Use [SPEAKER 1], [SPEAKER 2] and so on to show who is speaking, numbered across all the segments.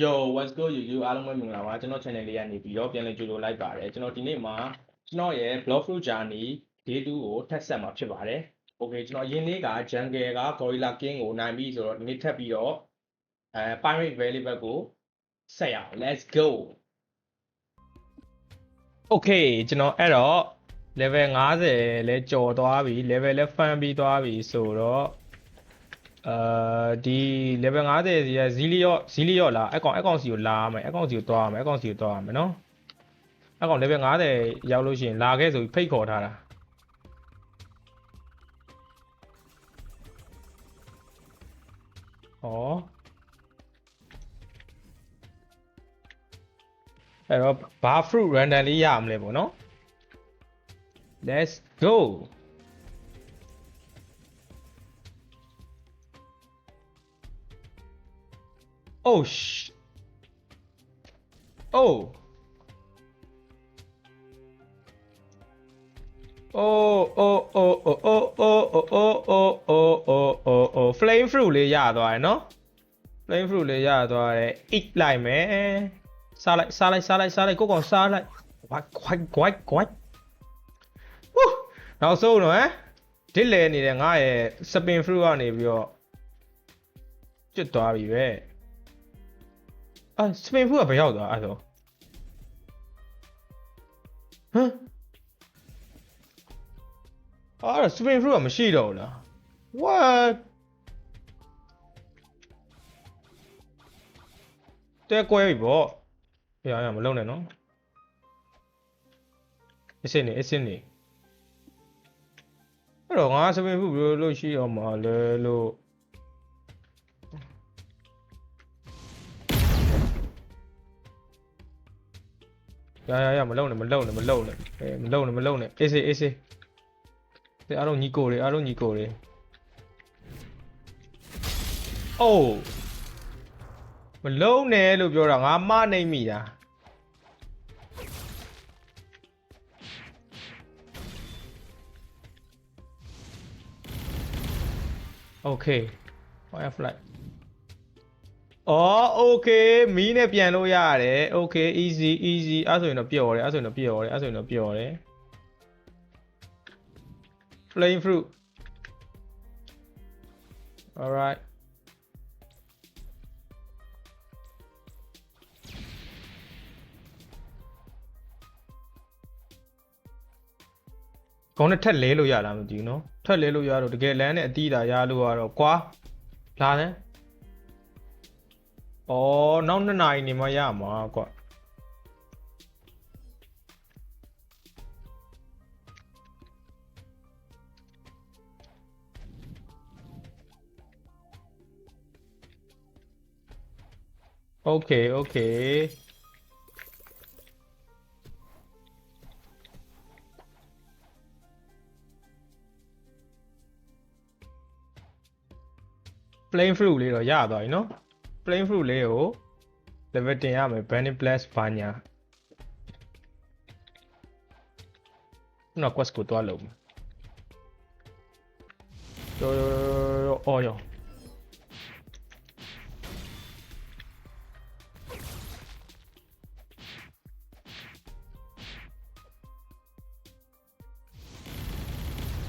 [SPEAKER 1] Yo what's good you you အားလုံးပဲမင်္ဂလာပါကျွန်တော် channel လေးကနေပြီးတော့ပြန်လည်ကြိုဆိုလိုက်ပါတယ်ကျွန်တော်ဒီနေ့မှာကျွန်တော်ရဲ့ blog fruit journey day 2ကိုထပ်ဆက်မှာဖြစ်ပါတယ် okay ကျွန်တော်ယင်းနေ့က jungle က gorilla king ကိုနိုင်ပြီဆိုတော့ဒီနေ့ထပ်ပြီးတော့အဲ pirate valley ဘက်ကိုဆက်ရအောင် let's go okay ကျွန်တော်အဲ့တော့ level 50လဲကြော်သွားပြီ level လဲ fan ပြီးသွားပြီဆိုတော့ အာဒီ level 50စီကဇီလီယော့ဇီလီယော့လားအကောင်အကောင်စီကိုလာမယ်အကောင်စီကိုသွားမယ်အကောင်စီကိုသွားမယ်နော်အကောင် level 50ရောက်လို့ရှိရင်လာခဲ့ဆိုပြီးဖိတ်ခေါ်ထားတာဩအဲ့တော့ဘာ fruit random လေးရမလဲပေါ့နော် let's go Oh sh. Oh. Oh oh oh oh oh oh oh oh oh oh oh oh oh flame fruit လေးရသွားတယ်နော် flame fruit လေးရသွားတယ် eat လိုက်မယ်စားလိုက်စားလိုက်စားလိုက်စားလိုက်ကိုကောင်စားလိုက် quack quack quack quack ဟူးနောက်ဆုံးတော့ဟမ်ဒစ်လဲနေတဲ့ငါရဲ့ spin fruit ကနေပြီးတော့ကျွတ်သွားပြီပဲ အာစပင်ဖူးကဘယ်ရောက်သွားအဲ့ဆိုဟမ်အာစပင်ဖူးကမရှိတော့ဘူးလား what တဲကွဲပြီဗောရရမလုံးနဲ့နော်အစ်စင်နေအစ်စင်နေအဲ့တော့ငါစပင်ဖူးဘယ်လိုလို့ရှိအောင်မလဲလို့ ရရရမလုံနဲ့မလုံနဲ့မလုံနဲ့အဲမလုံနဲ့မလုံနဲ့အေးစေးအေးစေးတဲ့အားလုံးညီကိုတွေအားလုံးညီကိုတွေအိုးမလုံနဲ့လို့ပြောတာငါမနိုင်မိတာโอเค firefly အော်โอเคမီးနဲ့ပြန်လို့ရတယ်โอเค easy easy အဲ့ဆိုရင်တော့ပျော်တယ်အဲ့ဆိုရင်တော့ပျော်တယ်အဲ့ဆိုရင်တော့ပျော်တယ် flame fruit alright ကောင်းနဲ့ထက်လဲလို့ရလားမသိဘူးเนาะထက်လဲလို့ရတော့တကယ်လမ်းနဲ့အတီးတာရလို့ရတော့ကွာလာတယ် ။ ဩနောက်2နာရီနေမှရမှာကွာโอเคโอเคပလိန်ဖလူလေးတော့ရသွားပြီเนาะ plain fruit လေးကို level တင်ရမယ် banning plus ဘာညာနော် quest ကိုတွားလုံးမယ်ရောရောရောအော်ရော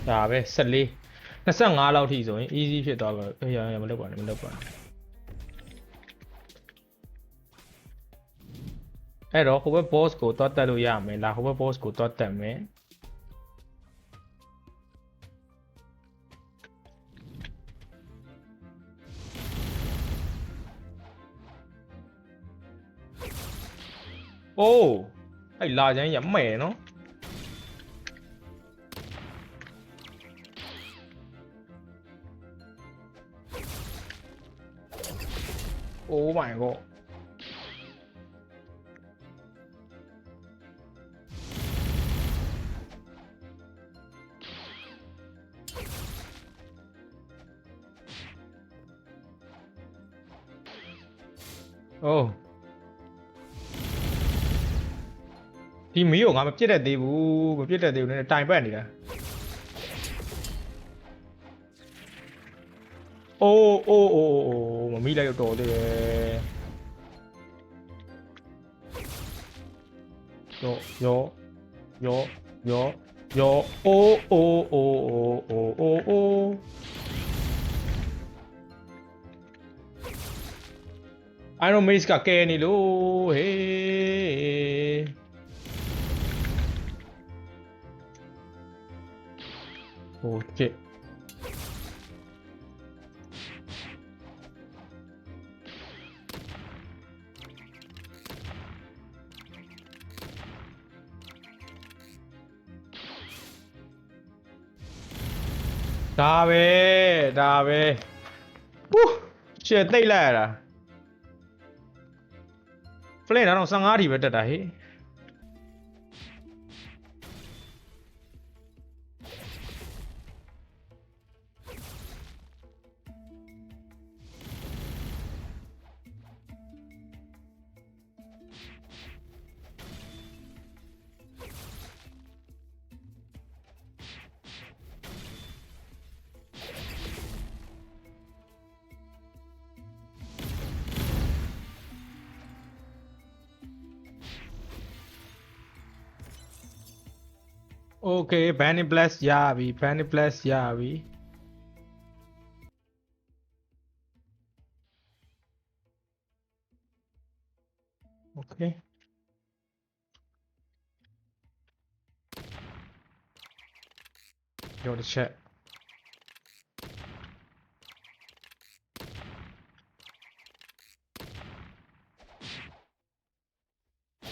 [SPEAKER 1] ဒါပဲ14 25လောက်ထိဆိုရင် easy ဖြစ်သွားပါအေးရရမလုပ်ပါနဲ့မလုပ်ပါနဲ့ အဲ့တော့ hover boss ကိုသွားတက်လို့ရမယ်လာ hover boss ကိုသွားတက်မယ်โอ้ไอ้ลาจังอย่าแหม่เนาะโอ้ my god အိုးဒီမီးကိုငါမပြစ်တတ်သေးဘူးမပြစ်တတ်သေးဘူးနည်းတိုင်ပတ်နေတာအိုးအိုးအိုးအိုးမမီးလိုက်တော့တော်သေးတယ်ရောရောရောရောရောအိုးအိုးအိုးအိုးအိုးအိုး အိုးအိုင်ရိုမေးစ်ကကဲနေလို့ဟေးโอเค ဒါပဲဒါပဲဟူးရှယ်သိမ့်လိုက်ရတာ ဖလဲတော့15ထီပဲတက်တာဟေး Okay, Fanny Plus Yavi, Fanny Plus Yavi. Okay. Go to check.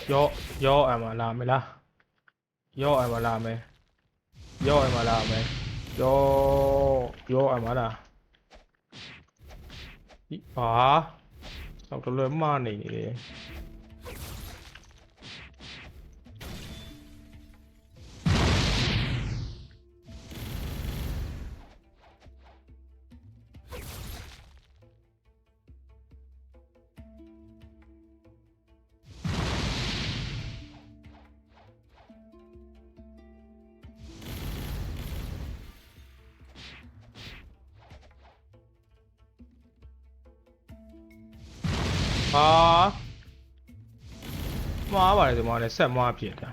[SPEAKER 1] Yo, yo, em là mày là. ย่อไอ้มาลาไหมย่อไอ้มาลาไหมย่อย่อไอ้มาลาอีอ๋อเราจะเริ่มมาหนีเลย ဟာမှားပါတယ်ဒီမှာလည်းဆက်မှားဖြစ်တာ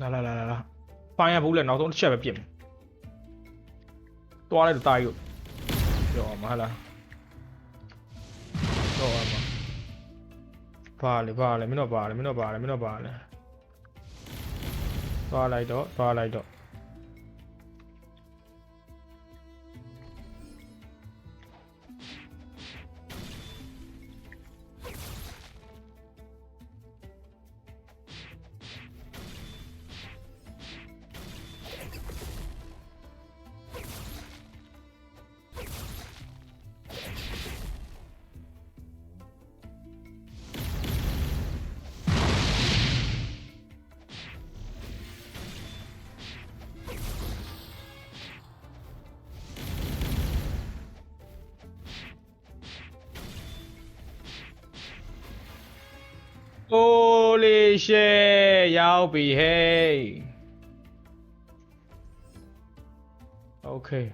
[SPEAKER 1] လာလာလာလာလာပိုင်းရဘူးလေနောက်ဆုံးတစ်ချက်ပဲပြင်မယ်တွားလိုက်တော့တာယူရောမဟာလားတော့အမပါလေပါလေမင်းတော့ပါလေမင်းတော့ပါလေမင်းတော့ပါလေတွားလိုက်တော့တွားလိုက်တော့ Holy shit, y'all behave. Okay.